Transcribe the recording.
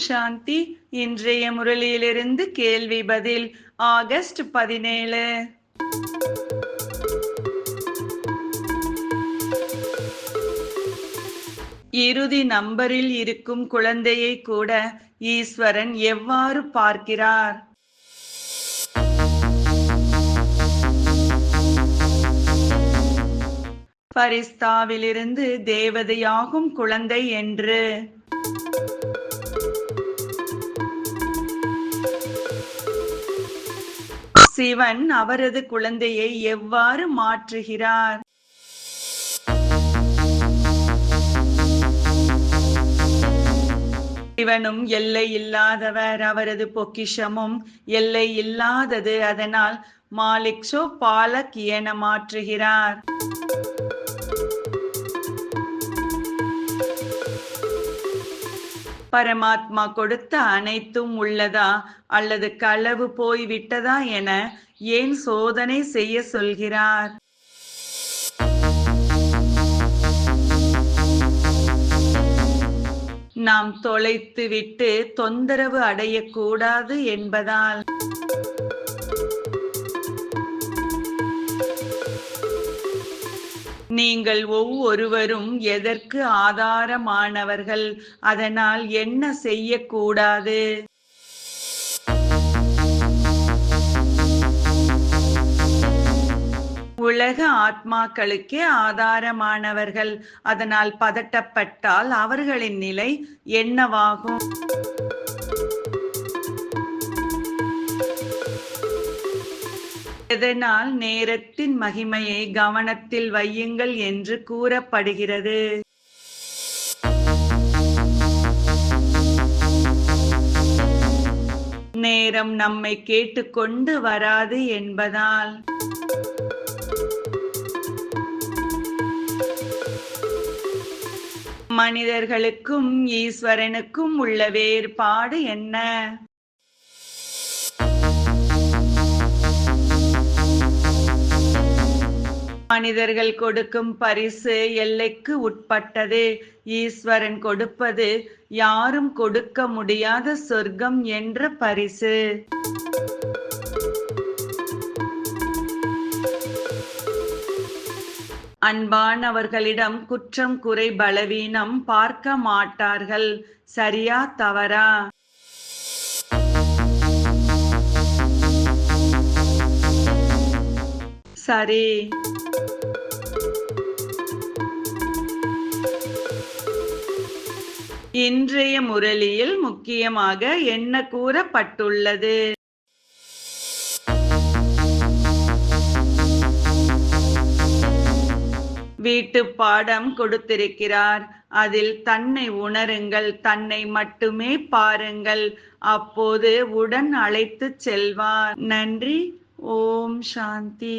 சாந்தி இன்றைய முரளியிலிருந்து கேள்வி பதில் ஆகஸ்ட் பதினேழு. இறுதி நம்பரில் இருக்கும் குழந்தையை கூட ஈஸ்வரன் எவ்வாறு பார்க்கிறார்? பரிஸ்தாவிலிருந்து தேவதையாகும் குழந்தை என்று. சிவன் அவரது குழந்தையை எவ்வாறு மாற்றுகிறார்? சிவனும் எல்லை இல்லாதவர். அவரது பொக்கிஷமும் எல்லை இல்லாதது. அதனால் மாலிக்ஷோ பாலக் என மாற்றுகிறார். பரமாத்மா கொடுத்த அனைத்தும் உள்ளதா? அல்லது களவு போய் விட்டதா என ஏன் சோதனை செய்ய சொல்கிறார்? நாம் தொலைத்து விட்டு தொந்தரவு அடையக்கூடாது என்பதால். நீங்கள் ஒவ்வொருவரும் எதற்கு ஆதாரமானவர்கள்? அதனால் என்ன செய்யக்கூடாது? உலக ஆத்மாக்களுக்கே ஆதாரமானவர்கள். அதனால் பதட்டப்பட்டால் அவர்களின் நிலை என்னவாகும்? எதனால் நேரத்தின் மகிமையை கவனத்தில் வையுங்கள் என்று கூறப்படுகிறது. நேரம் நம்மை கேட்டுக்கொண்டு வராது என்பதால். மனிதர்களுக்கும் ஈஸ்வரனுக்கும் உள்ள வேறுபாடு என்ன? மனிதர்கள் கொடுக்கும் பரிசு எல்லைக்கு உட்பட்டது. ஈஸ்வரன் கொடுப்பது யாரும் கொடுக்க முடியாத சொர்க்கம் என்ற பரிசு. அன்பானவர்களிடம் குற்றம் குறை பலவீனம் பார்க்க மாட்டார்கள். சரியா தவறா? சரி. இன்றைய முரளியில் முக்கியமாக என்ன கூறப்பட்டுள்ளது? வீட்டு பாடம் கொடுத்திருக்கிறார். அதில் தன்னை உணருங்கள் தன்னை மட்டுமே பாருங்கள். அப்போது உடன் அழைத்து செல்வார். நன்றி. ஓம் சாந்தி